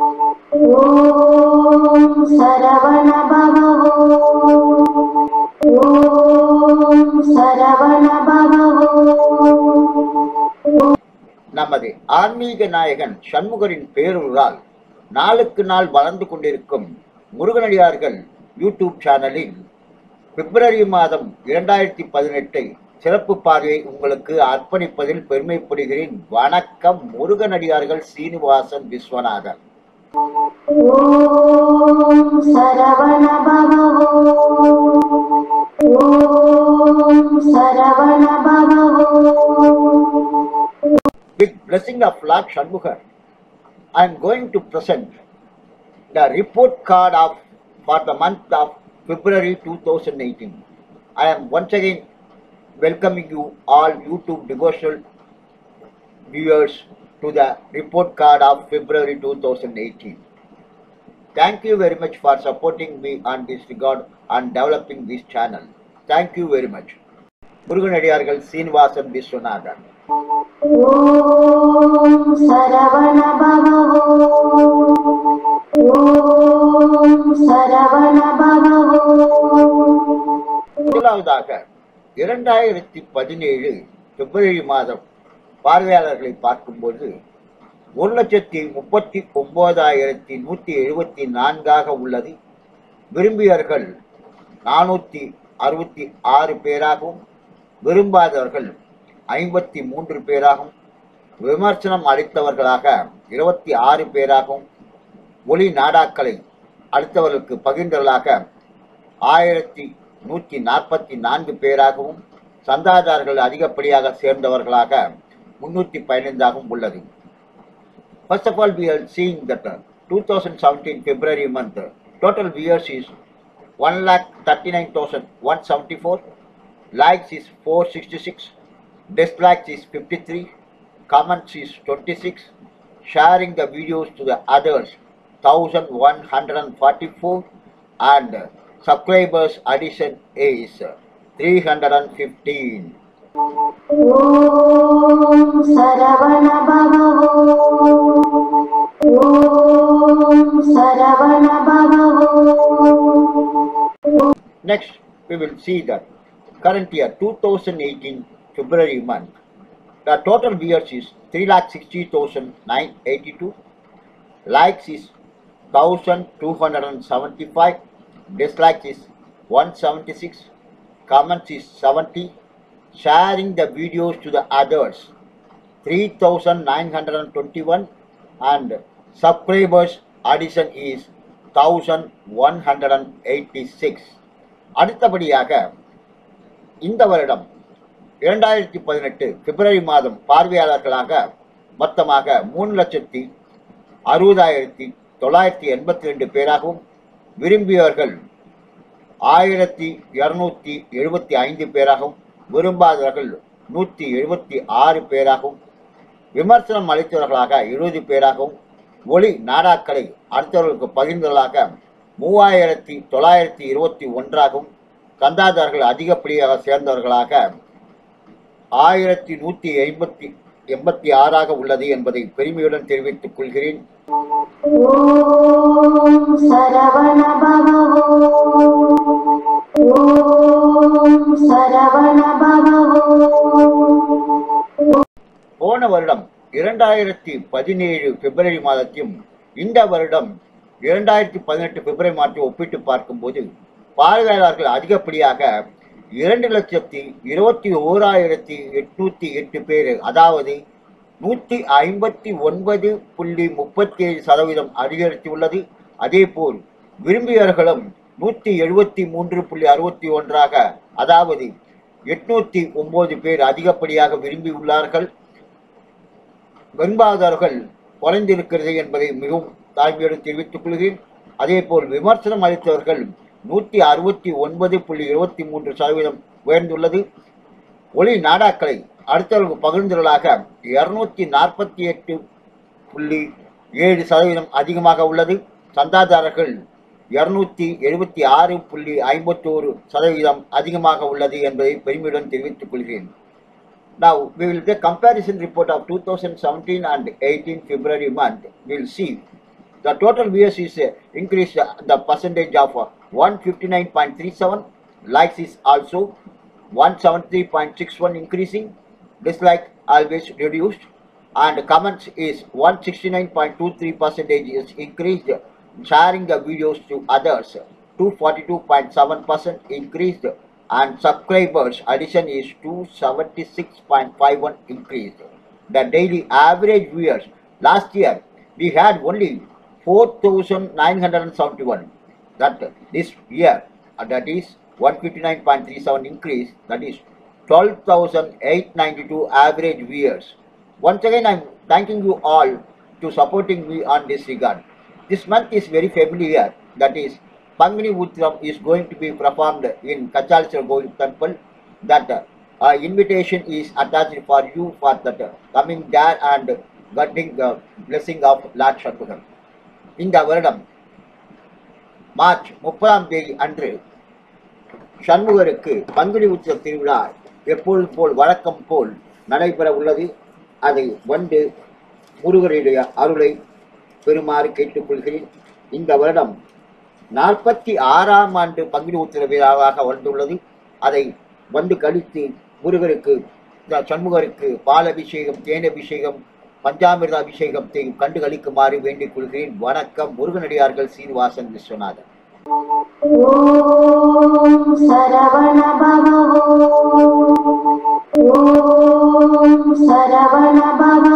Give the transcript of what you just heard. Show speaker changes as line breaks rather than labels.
ஓம்
நமது ஆன்மீக நாயகன் சண்முகரின் பேருளால் நாளுக்கு நாள் வளர்ந்து கொண்டிருக்கும் முருகனடியார்கள் யூடியூப் சேனலில் பிப்ரவரி மாதம் இரண்டாயிரத்தி பதினெட்டை சிறப்பு பார்வையை உங்களுக்கு அர்ப்பணிப்பதில் பெருமைப்படுகிறேன். வணக்கம் முருகனடியார்கள் சீனிவாசன் விஸ்வநாதன்.
ॐ
With blessing of Lord Shanmukhar, I am going to present the report card of for the month of February 2018. I am once again welcoming you all YouTube devotional viewers to the report card of February 2018. Thank you very much for supporting me on this regard and developing this channel. Thank you very much. முருகனடியார்கள் Srinivasan Viswanathan
ஓம் சரவண பவோ ஓம் சரவண பவோ
முதலாவதாக இரண்டாயிரத்தி பதினேழு பிப்ரவரி மாதம் பார்வையாளர்களை பார்க்கும்போது ஒரு லட்சத்தி முப்பத்தி ஒன்பதாயிரத்தி நூற்றி எழுபத்தி நான்காக உள்ளது. விரும்பியவர்கள் நானூற்றி அறுபத்தி ஆறு பேராகவும் விரும்பாதவர்கள் ஐம்பத்தி மூன்று பேராகவும் விமர்சனம் அளித்தவர்களாக இருபத்தி ஆறு பேராகவும் ஒளி நாடாக்களை அளித்தவர்களுக்கு பகிர்ந்தவர்களாக ஆயிரத்தி நூற்றி நாற்பத்தி நான்கு பேராகவும் சந்தாதாரர்கள் அதிகப்படியாக சேர்ந்தவர்களாக முன்னூற்றி பதினைந்தாகவும் உள்ளது First of all, we are seeing that uh, 2017 February month uh, total viewers is 1,39,174, likes is 466, dislikes is 53, comments is 26, sharing the videos to the others 1,144, and uh, subscribers addition is uh, 315.
Om सरवणभव Om सरवणभव
Next, we will see that current year 2018 February month, the total viewers is 3,60,982, likes is 1,275, dislikes is 176, comments is 70, sharing the videos to the others. 3,921 and subscribers addition is 1186 அடுத்தபடியாக இந்த வருடம் இரண்டாயிரத்தி பதினெட்டு பிப்ரவரி மாதம் பார்வையாளர்களாக மொத்தமாக மூணு லட்சத்தி அறுபதாயிரத்தி தொள்ளாயிரத்தி எண்பத்தி ரெண்டு பேராகவும் விரும்பியவர்கள் ஆயிரத்தி இரநூத்தி எழுபத்தி ஐந்து பேராகவும் விரும்பாதவர்கள் நூற்றி எழுபத்தி ஆறு பேராகவும் விமர்சனம் அளித்தவர்களாக இருபது பேராகவும் ஒளி நாடாக்களை அடுத்தவர்களுக்கு பகிர்ந்தவர்களாக மூவாயிரத்தி தொள்ளாயிரத்தி இருபத்தி ஒன்றாகவும் கந்தாதார்கள் அதிகப்படியாக சேர்ந்தவர்களாக ஆயிரத்தி நூற்றி ஐம்பத்தி எண்பத்தி ஆறாக உள்ளது என்பதை பெருமையுடன் தெரிவித்துக் கொள்கிறேன். இரண்டாயிரத்தி பதினேழு பிப்ரவரி மாதத்தையும் இந்த வருடம் இரண்டாயிரத்தி பதினெட்டு பிப்ரவரி மாதத்தை ஒப்பிட்டு பார்க்கும்போது பார்வையாளர்கள் அதிகப்படியாக இரண்டு லட்சத்தி இருபத்தி ஓராயிரத்தி எட்நூத்தி எட்டு பேர் அதாவது நூற்றி ஐம்பத்தி ஒன்பது புள்ளி முப்பத்தி ஏழு சதவீதம் அதிகரித்துள்ளது. அதேபோல் விரும்பியவர்களும் நூற்றி எழுபத்தி மூன்று புள்ளி அறுபத்தி ஒன்றாக அதாவது எட்நூத்தி ஒன்பது பேர் அதிகப்படியாக விரும்பியுள்ளார்கள். வெண்பாதாரர்கள் குறைந்திருக்கிறது என்பதை மிகவும் தாழ்மையுடன் தெரிவித்துக் கொள்கிறேன். அதேபோல் விமர்சனம் அளித்தவர்கள் நூற்றி அறுபத்தி ஒன்பது புள்ளி இருபத்தி மூன்று சதவீதம் உயர்ந்துள்ளது. ஒளி நாடாக்களை அடுத்தவர்கள் பகிர்ந்துள்ளதாக இருநூத்தி நாற்பத்தி எட்டு புள்ளி ஏழு சதவீதம் அதிகமாக உள்ளது. சந்தாதாரர்கள் இருநூத்தி எழுபத்தி ஆறு புள்ளி ஐம்பத்தோரு சதவீதம் அதிகமாக உள்ளது என்பதை பெருமையுடன் தெரிவித்துக் கொள்கிறேன். Now we will get comparison report of 2017 and 18 February month. We will see The total viewers is uh, increased uh, the percentage of uh, 159.37. Likes is also 173.61 increasing. Dislike always reduced. And comments is 169.23 percentage is increased. Sharing the videos to others 242.7 percent increased. And subscribers addition is 276.51 increase. The daily average viewers last year we had only 4,971. That this year uh, that is 159.37 increase that is 12,892 average viewers. Once again I am thanking you all to supporting me on this regard. This month is very familiar that is Pangani Utram is going to be performed in Kachalsar Govind Temple that uh, uh, invitation is attached for you for that uh, coming there and getting the blessing of Lord Shanmugan. இந்த வருடம் March முப்பதாம் தேதி அன்று சண்முகருக்கு பங்குனி உற்சவ திருவிழா எப்பொழுது போல் வழக்கம் போல் நடைபெற உள்ளது அதை வந்து முருகருடைய அருளை பெறுமாறு கேட்டுக்கொள்கிறேன் இந்த வருடம் நாற்பத்தி ஆறாம் ஆண்டு பங்குனி உத்திர விழாவாக வந்துள்ளது அதை வந்து கழித்து முருகருக்கு சண்முகருக்கு பால் அபிஷேகம் தேனபிஷேகம் பஞ்சாமிர்த அபிஷேகத்தையும் கண்டு கழிக்குமாறு வேண்டிக் கொள்கிறேன். வணக்கம் முருகனடியார்கள் சீனிவாசன் விஸ்வநாதன்.
ஓம் சரவண பவ